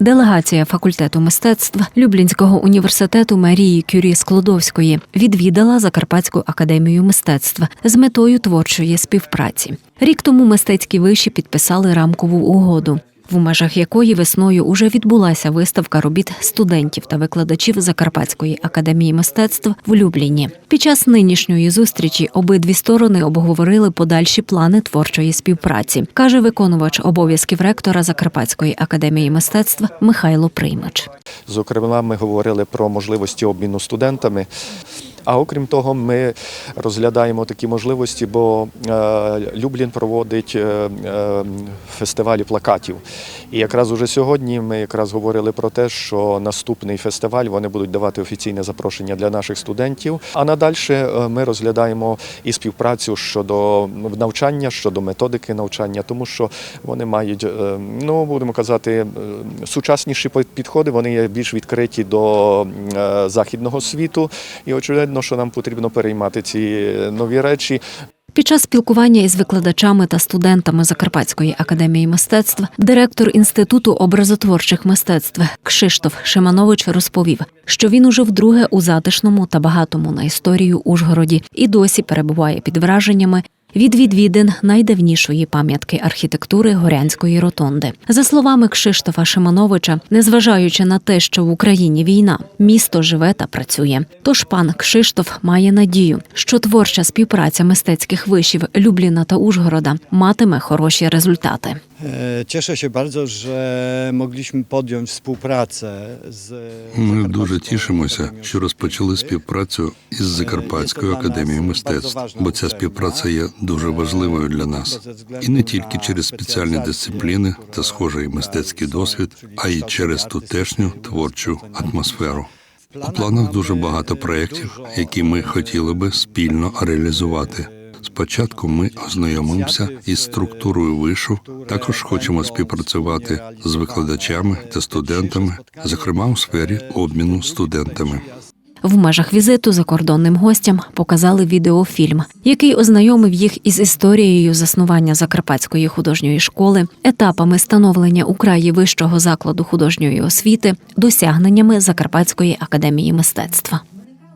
Делегація факультету мистецтв Люблінського університету Марії Кюрі Склодовської відвідала Закарпатську академію мистецтв з метою творчої співпраці. Рік тому мистецькі виші підписали рамкову угоду. В межах якої весною уже відбулася виставка робіт студентів та викладачів Закарпатської академії мистецтв в Любліні. Під час нинішньої зустрічі обидві сторони обговорили подальші плани творчої співпраці, каже виконувач обов'язків ректора Закарпатської академії мистецтв Михайло Приймач. Зокрема, ми говорили про можливості обміну студентами. А окрім того, ми розглядаємо такі можливості, бо е, Люблін проводить е, е, фестивалі плакатів. І якраз уже сьогодні ми якраз говорили про те, що наступний фестиваль вони будуть давати офіційне запрошення для наших студентів. А надальше е, ми розглядаємо і співпрацю щодо навчання, щодо методики навчання, тому що вони мають, ну будемо казати, сучасніші підходи. Вони є більш відкриті до західного світу. І очевидно, що нам потрібно переймати ці нові речі. Під час спілкування із викладачами та студентами Закарпатської академії мистецтв директор інституту образотворчих мистецтв Кшиштоф Шиманович розповів, що він уже вдруге у затишному та багатому на історію Ужгороді і досі перебуває під враженнями. Від відвідин найдавнішої пам'ятки архітектури Горянської ротонди, за словами Кшиштофа Шимановича, незважаючи на те, що в Україні війна, місто живе та працює. Тож пан Кшиштоф має надію, що творча співпраця мистецьких вишів Любліна та Ужгорода матиме хороші результати. E, Cieszę się bardzo, że mogliśmy podjąć współpracę z. Ми дуже тішимося, що розпочали співпрацю із Закарпатською академією мистецтв, бо ця співпраця є дуже важливою для нас, і не тільки через спеціальні дисципліни та схожий мистецький досвід, а й через тутешню творчу атмосферу. У планах дуже багато проєктів, які ми хотіли би спільно реалізувати. Спочатку ми ознайомимося із структурою вишу. Також хочемо співпрацювати з викладачами та студентами, зокрема у сфері обміну студентами. В межах візиту закордонним гостям показали відеофільм, який ознайомив їх із історією заснування Закарпатської художньої школи, етапами становлення у краї вищого закладу художньої освіти, досягненнями Закарпатської академії мистецтва.